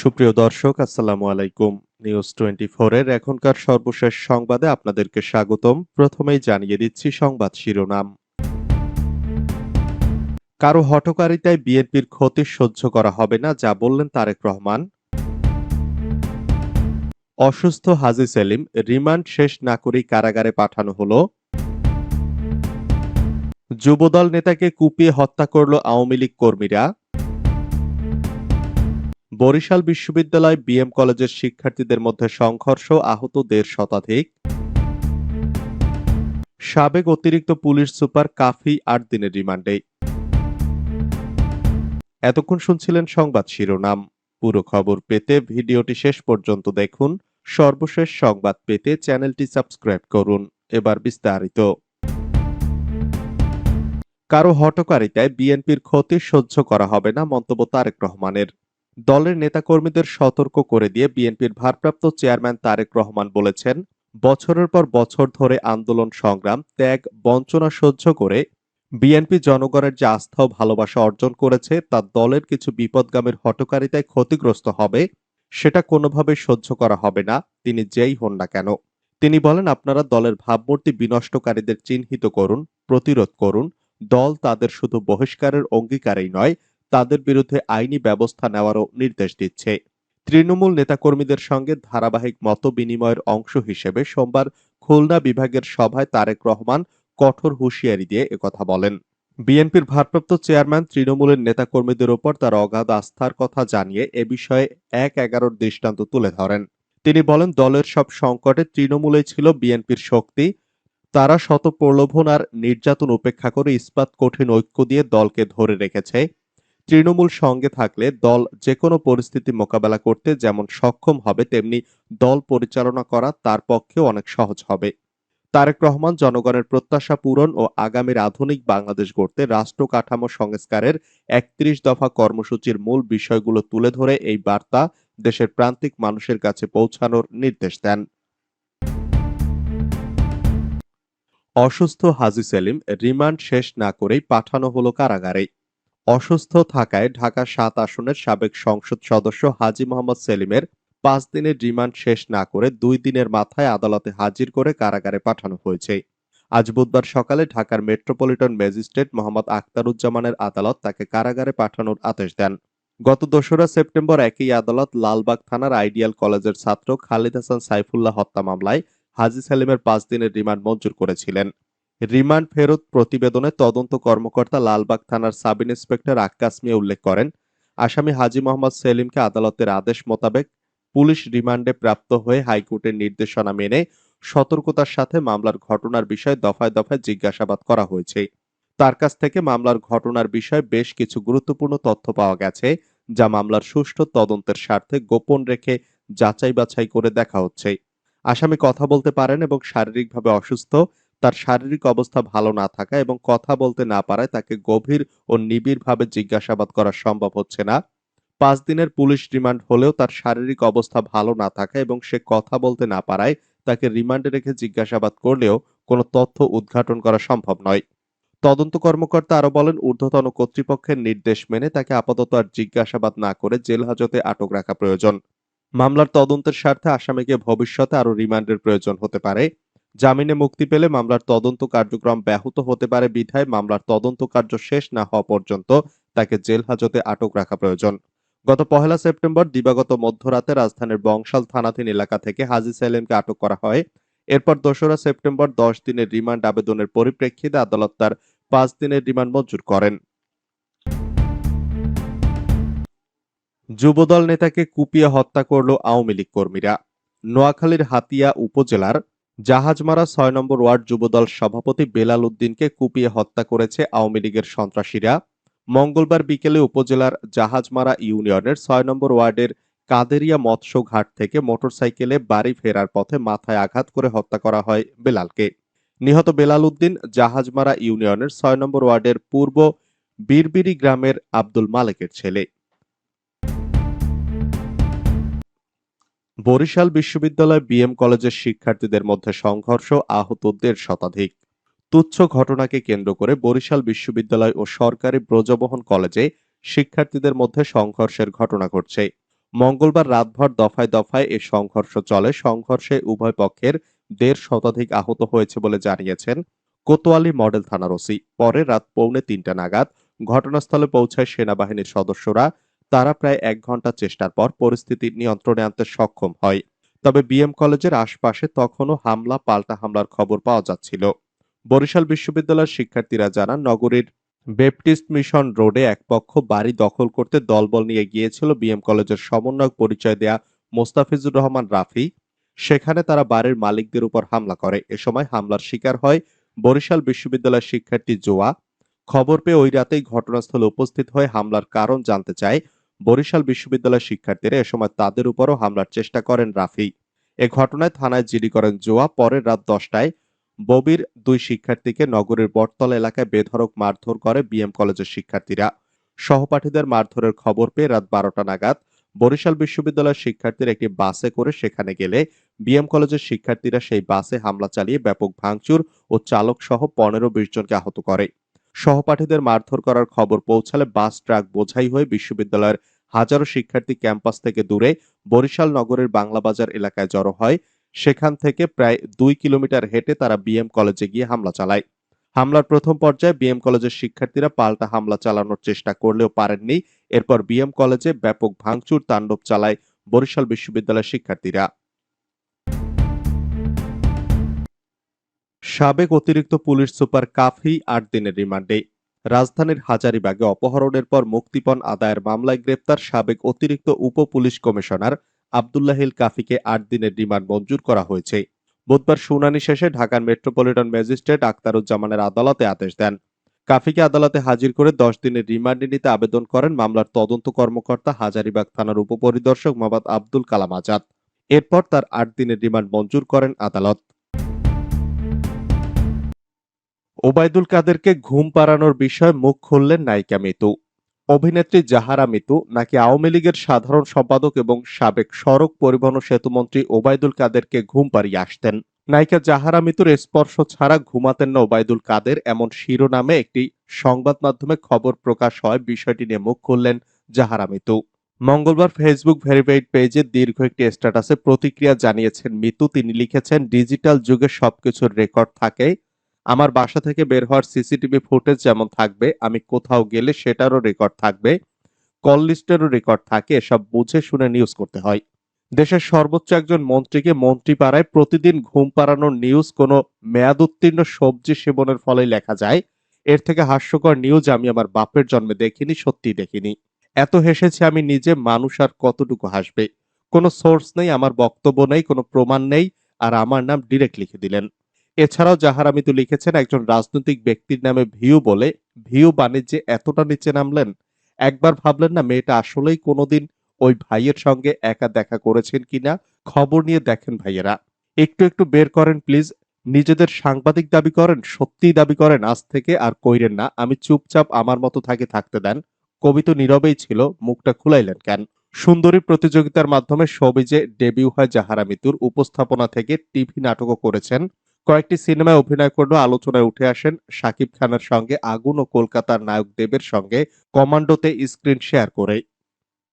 সুপ্রিয় দর্শক, আসসালামু আলাইকুম। নিউজ টোয়েন্টি এর এখনকার সর্বশেষ সংবাদে আপনাদেরকে স্বাগতম। প্রথমেই জানিয়ে দিচ্ছি সংবাদ শিরোনাম। কারও হটকারিতায় বিএনপির ক্ষতি সহ্য করা হবে না, যা বললেন তারেক রহমান। অসুস্থ হাজি সেলিম, রিমান্ড শেষ না করেই কারাগারে পাঠানো হলো। যুবদল নেতাকে কুপিয়ে হত্যা করল আওয়ামী লীগ কর্মীরা। বরিশাল বিশ্ববিদ্যালয় বিএম কলেজের শিক্ষার্থীদের মধ্যে সংঘর্ষ আহত দেড় শতাধিক। সাবেক অতিরিক্ত পুলিশ সুপার কাফি আট দিনের রিমান্ডে। এতক্ষণ শুনছিলেন সংবাদ শিরোনাম। পুরো খবর পেতে ভিডিওটি শেষ পর্যন্ত দেখুন। সর্বশেষ সংবাদ পেতে চ্যানেলটি সাবস্ক্রাইব করুন। এবার বিস্তারিত। কারও হটকারিতায় বিএনপির ক্ষতি সহ্য করা হবে না মন্তব্য তারেক রহমানের। দলের নেতাকর্মীদের সতর্ক করে দিয়ে বিএনপির ভারপ্রাপ্ত চেয়ারম্যান তারেক রহমান বলেছেন, বছরের পর বছর ধরে আন্দোলন, সংগ্রাম, ত্যাগ, বঞ্চনা সহ্য করে বিএনপি জনগণের যে আস্থা ও ভালোবাসা অর্জন করেছে, তা দলের কিছু বিপদগামের হটকারিতায় ক্ষতিগ্রস্ত হবে, সেটা কোনোভাবে সহ্য করা হবে না, তিনি যেই হন না কেন। তিনি বলেন, আপনারা দলের ভাবমূর্তি বিনষ্টকারীদের চিহ্নিত করুন, প্রতিরোধ করুন, দল তাদের শুধু বহিষ্কারের অঙ্গীকারেই নয় তাদের বিরুদ্ধে আইনি ব্যবস্থা নেওয়ারও নির্দেশ দিচ্ছে। তৃণমূল নেতাকর্মীদের সঙ্গে ধারাবাহিক মত বিনিময়ের অংশ হিসেবে সোমবার খুলনা বিভাগের সভায় তারেক রহমান কঠোর হুঁশিয়ারি দিয়ে একথা বলেন। বিএনপির ভারপ্রাপ্ত চেয়ারম্যান তৃণমূলের নেতাকর্মীদের ওপর তার অগাধ আস্থার কথা জানিয়ে এ বিষয়ে এক এগারোর দৃষ্টান্ত তুলে ধরেন। তিনি বলেন, দলের সব সংকটে তৃণমূলেই ছিল বিএনপির শক্তি। তারা শত প্রলোভন আর নির্যাতন উপেক্ষা করে ইস্পাত কঠিন ঐক্য দিয়ে দলকে ধরে রেখেছে। তৃণমূল সঙ্গে থাকলে দল যে কোনো পরিস্থিতি মোকাবেলা করতে যেমন সক্ষম হবে, তেমনি দল পরিচালনা করা তার পক্ষেও অনেক সহজ হবে। তারেক রহমান জনগণের প্রত্যাশা পূরণ ও আগামীর আধুনিক বাংলাদেশ গড়তে রাষ্ট্র কাঠামো সংস্কারের একত্রিশ দফা কর্মসূচির মূল বিষয়গুলো তুলে ধরে এই বার্তা দেশের প্রান্তিক মানুষের কাছে পৌঁছানোর নির্দেশ দেন। অসুস্থ হাজি সেলিম রিমান্ড শেষ না করেই পাঠানো হলো কারাগারে। অসুস্থ থাকায় ঢাকা সাত আসনের সাবেক সংসদ সদস্য হাজি মোহাম্মদ সেলিমের পাঁচ দিনের রিমান্ড শেষ না করে দুই দিনের মাথায় আদালতে হাজির করে কারাগারে পাঠানো হয়েছে। আজ বুধবার সকালে ঢাকার মেট্রোপলিটন ম্যাজিস্ট্রেট মোহাম্মদ আখতারুজ্জামানের আদালত তাকে কারাগারে পাঠানোর আদেশ দেন। গত দোসরা সেপ্টেম্বর একই আদালত লালবাগ থানার আইডিয়াল কলেজের ছাত্র খালিদ হাসান সাইফুল্লাহ হত্যা মামলায় হাজি সেলিমের পাঁচ দিনের রিমান্ড মঞ্জুর করেছিলেন। রিমান্ড ফেরত প্রতিবেদনে তদন্ত কর্মকর্তা লালবাগ থানার সাব ইন্সপেক্টর আক্কাস মিয়া উল্লেখ করেন, আসামি হাজি মোহাম্মদ সেলিমকে আদালতের আদেশ মোতাবেক পুলিশ রিমান্ডে প্রাপ্ত হয়ে হাইকোর্টের নির্দেশনা মেনে সতর্কতার সাথে মামলার ঘটনার বিষয়ে দফায় দফায় জিজ্ঞাসাবাদ করা হয়েছে। তার কাছ থেকে মামলার ঘটনার বিষয়ে বেশ কিছু গুরুত্বপূর্ণ তথ্য পাওয়া গেছে, যা মামলার সুষ্ঠু তদন্তের স্বার্থে গোপন রেখে যাচাই বাছাই করে দেখা হচ্ছে। আসামি কথা বলতে পারেন এবং শারীরিকভাবে অসুস্থ তার শারীরিক অবস্থা ভালো না থাকা এবং কথা বলতে না পারায় তাকে গভীর ও নিবিড়ভাবে জিজ্ঞাসাবাদ করা সম্ভব হচ্ছে না। পাঁচ দিনের পুলিশ রিমান্ড হলেও তার শারীরিক অবস্থা ভালো না থাকা এবং সে কথা বলতে না পারায় তাকে রিমান্ডে রেখে জিজ্ঞাসাবাদ করলেও কোনো তথ্য উদ্ঘাটন করা সম্ভব নয়। তদন্ত কর্মকর্তা আরও বলেন, ঊর্ধ্বতন কর্তৃপক্ষের নির্দেশ মেনে তাকে আপাতত আর জিজ্ঞাসাবাদ না করে জেল হাজতে আটক রাখা প্রয়োজন। মামলার তদন্তের স্বার্থে আসামিকে ভবিষ্যতে আরও রিমান্ডের প্রয়োজন হতে পারে। জামিনে মুক্তি পেলে মামলার তদন্ত কার্যক্রম ব্যাহত হতে পারে বিধায় মামলার তদন্ত কার্য শেষ না হওয়া পর্যন্ত তাকে জেল হাজতে আটক রাখা প্রয়োজন। গত পহেলা সেপ্টেম্বর দিবাগত মধ্যরাতে রাজধানীর বংশাল থানাধীন এলাকা থেকে হাজি সেলিমকে আটক করা হয়। এরপর দোসরা সেপ্টেম্বর দশ দিনের রিমান্ড আবেদনের পরিপ্রেক্ষিতে আদালত তার পাঁচ দিনের রিমান্ড মঞ্জুর করেন। যুবদল নেতাকে কুপিয়ে হত্যা করল আওয়ামী লীগ কর্মীরা। নোয়াখালীর হাতিয়া উপজেলার জাহাজমারা ছয় নম্বর ওয়ার্ড যুবদল সভাপতি বেলাল উদ্দিনকে কুপিয়ে হত্যা করেছে আওয়ামী লীগের সন্ত্রাসীরা। মঙ্গলবার বিকেলে উপজেলার জাহাজমারা ইউনিয়নের ছয় নম্বর ওয়ার্ডের কাদেরিয়া মৎস্য ঘাট থেকে মোটরসাইকেলে বাড়ি ফেরার পথে মাথায় আঘাত করে হত্যা করা হয় বেলালকে। নিহত বেলাল উদ্দিন জাহাজমারা ইউনিয়নের ছয় নম্বর ওয়ার্ডের পূর্ব বীরবিরি গ্রামের আব্দুল মালেকের ছেলে। বরিশাল বিশ্ববিদ্যালয় বিএম কলেজের শিক্ষার্থীদের মধ্যে সংঘর্ষ আহত দেড় শতাধিক। তুচ্ছ ঘটনাকে কেন্দ্র করে বরিশাল বিশ্ববিদ্যালয় ও সরকারি ব্রজবহন কলেজে শিক্ষার্থীদের মধ্যে সংঘর্ষের ঘটনা ঘটছে। মঙ্গলবার রাতভর দফায় দফায় এ সংঘর্ষ চলে। সংঘর্ষে উভয় পক্ষের দেড় শতাধিক আহত হয়েছে বলে জানিয়েছেন কোতোয়ালি মডেল থানার ওসি। পরে রাত পৌনে তিনটা নাগাদ ঘটনাস্থলে পৌঁছায় সেনাবাহিনীর সদস্যরা তারা প্রায় এক ঘণ্টা চেষ্টার পর পরিস্থিতি নিয়ন্ত্রণে আনতে সক্ষম হয়। তবে বিএম কলেজের আশপাশে তখনও হামলা, পাল্টা হামলার খবর পাওয়া যাচ্ছিল। বরিশাল বিশ্ববিদ্যালয়ের শিক্ষার্থীরা জানান, নগরীর বেপটিস্ট মিশন রোডে এক পক্ষ বাড়ি দখল করতে দলবল নিয়ে গিয়েছিল বিএম কলেজের সমন্বয়ক পরিচয় দেয়া মোস্তাফিজুর রহমান রাফি। সেখানে তারা বাড়ির মালিকদের উপর হামলা করে। এ সময় হামলার শিকার হয় বরিশাল বিশ্ববিদ্যালয়ের শিক্ষার্থী জোয়া। খবর পেয়ে ওই রাতেই ঘটনাস্থলে উপস্থিত হয়ে হামলার কারণ জানতে চায় বরিশাল বিশ্ববিদ্যালয়ের শিক্ষার্থীরা এ সময় তাদের উপরও হামলার চেষ্টা করেন রাফি। এ ঘটনায় থানায় জিডি করেন জোয়া। পরের রাত দশটায় ববির দুই শিক্ষার্থীকে নগরের বটতলা এলাকায় বেধড়ক মারধর করে বিএম কলেজের শিক্ষার্থীরা। সহপাঠীদের মারধরের খবর পেয়ে রাত বারোটা নাগাদ বরিশাল বিশ্ববিদ্যালয়ের শিক্ষার্থীরা একটি বাসে করে সেখানে গেলে বিএম কলেজের শিক্ষার্থীরা সেই বাসে হামলা চালিয়ে ব্যাপক ভাঙচুর ও চালক সহ পনেরো বিশ জনকে আহত করে। সহপাঠীদের মারধর করার খবর পৌঁছালে বাস, ট্রাক বোঝাই হয়ে বিশ্ববিদ্যালয়ের হাজারো শিক্ষার্থী ক্যাম্পাস থেকে দূরে বরিশাল নগরের বাংলা বাজার এলাকায় জড়ো হয়। সেখান থেকে প্রায় দুই কিলোমিটার হেঁটে তারা বিএম কলেজে গিয়ে হামলা চালায়। হামলার প্রথম পর্যায়ে বিএম কলেজের শিক্ষার্থীরা পাল্টা হামলা চালানোর চেষ্টা করলেও পারেননি। এরপর বিএম কলেজে ব্যাপক ভাঙচুর, তাণ্ডব চালায় বরিশাল বিশ্ববিদ্যালয়ের শিক্ষার্থীরা। সাবেক অতিরিক্ত পুলিশ সুপার কাফি আট দিনের রিমান্ডে। রাজধানীর হাজারিবাগে অপহরণের পর মুক্তিপণ আদায়ের মামলায় গ্রেপ্তার সাবেক অতিরিক্ত উপ পুলিশ কমিশনার আবদুল্লাহিল কাফিকে আট দিনের রিমান্ড মঞ্জুর করা হয়েছে। বুধবার শুনানি শেষে ঢাকার মেট্রোপলিটন ম্যাজিস্ট্রেট আক্তারুজ্জামানের আদালতে আদেশ দেন। কাফিকে আদালতে হাজির করে দশ দিনের রিমান্ডে নিতে আবেদন করেন মামলার তদন্ত কর্মকর্তা হাজারিবাগ থানার উপপরিদর্শক মোহাম্মদ আব্দুল কালাম আজাদ। এরপর তার আট দিনের রিমান্ড মঞ্জুর করেন আদালত। ওবায়দুল কাদেরকে ঘুম পাড়ানোর বিষয়ে মুখ খুললেন নায়িকা মিতু। অভিনেত্রী জাহারা মিতু নাকি আওয়ামী লীগের সাধারণ সম্পাদক এবং সাবেক সড়ক পরিবহন ও সেতুমন্ত্রী ওবায়দুল কাদেরকে ঘুম পাড়িয়ে আসতেন। নায়িকা জাহারা মিতুর স্পর্শ ছাড়া ঘুমাতেন না ওবায়দুল কাদের, এমন শিরোনামে একটি সংবাদ মাধ্যমে খবর প্রকাশ হয়, বিষয়টি নিয়ে মুখ খুললেন জাহারা মিতু। মঙ্গলবার ফেসবুক ভেরিফাইড পেজে দীর্ঘ একটি স্ট্যাটাসে প্রতিক্রিয়া জানিয়েছেন মিতু। তিনি লিখেছেন, ডিজিটাল যুগে সবকিছুর রেকর্ড থাকে আমার বাসা থেকে বের হওয়ার সিসিটিভি ফুটেজ যেমন থাকবে, আমি কোথাও গেলে সেটারও রেকর্ড থাকবে কল লিস্টেরও রেকর্ড থাকে, এসব বুঝে শুনে নিউজ করতে হয়। দেশের সর্বোচ্চ একজন মন্ত্রীকে মন্ত্রী পাড়ায় প্রতিদিন ঘুম পাড়ানোর নিউজ কোনো মেয়াদ উত্তীর্ণ সবজি সেবনের ফলেই লেখা যায়। এর থেকে হাস্যকর নিউজ আমি আমার বাপের জন্মে দেখিনি সত্যি দেখিনি। এত হেসেছি আমি নিজে, মানুষ আর কতটুকু হাসবে? কোনো সোর্স নেই, আমার বক্তব্য নেই, কোনো প্রমাণ নেই, আর আমার নাম ডিরেক্ট লিখে দিলেন। এছাড়াও জাহারা মিতু লিখেছেন, একজন রাজনৈতিক ব্যক্তির নামে ভিউ বলে ভিউ বাণিজ্যে এতটা নিচে নামলেন? একবার ভাবলেন না মেয়েটা আসলেই কোনোদিন ওই ভাইয়ের সঙ্গে একা দেখা করেছেন কিনা? খবর নিয়ে দেখেন ভাইয়েরা। একটু একটু বের করেন প্লিজ। নিজেদের সাংবাদিক দাবি করেন, সত্যিই দাবি করেন, আজ থেকে আর কইরেন না, আমি চুপচাপ আমার মতো থাকি, থাকতে দেন। কবি তো নীরবেই ছিল, মুখটা খুলাইলেন কেন? সুন্দরী প্রতিযোগিতার মাধ্যমে সবিজে ডেবিউ হয় জাহারা মিতুর উপস্থাপনা থেকে টিভি নাটকও করেছেন। কয়েকটি সিনেমায় অভিনয় করলেও আলোচনায় উঠে আসেন সাকিব খানের সঙ্গে, আগুন ও কলকাতার নায়ক দেবের সঙ্গে, কমান্ডোতে স্ক্রিন শেয়ার করে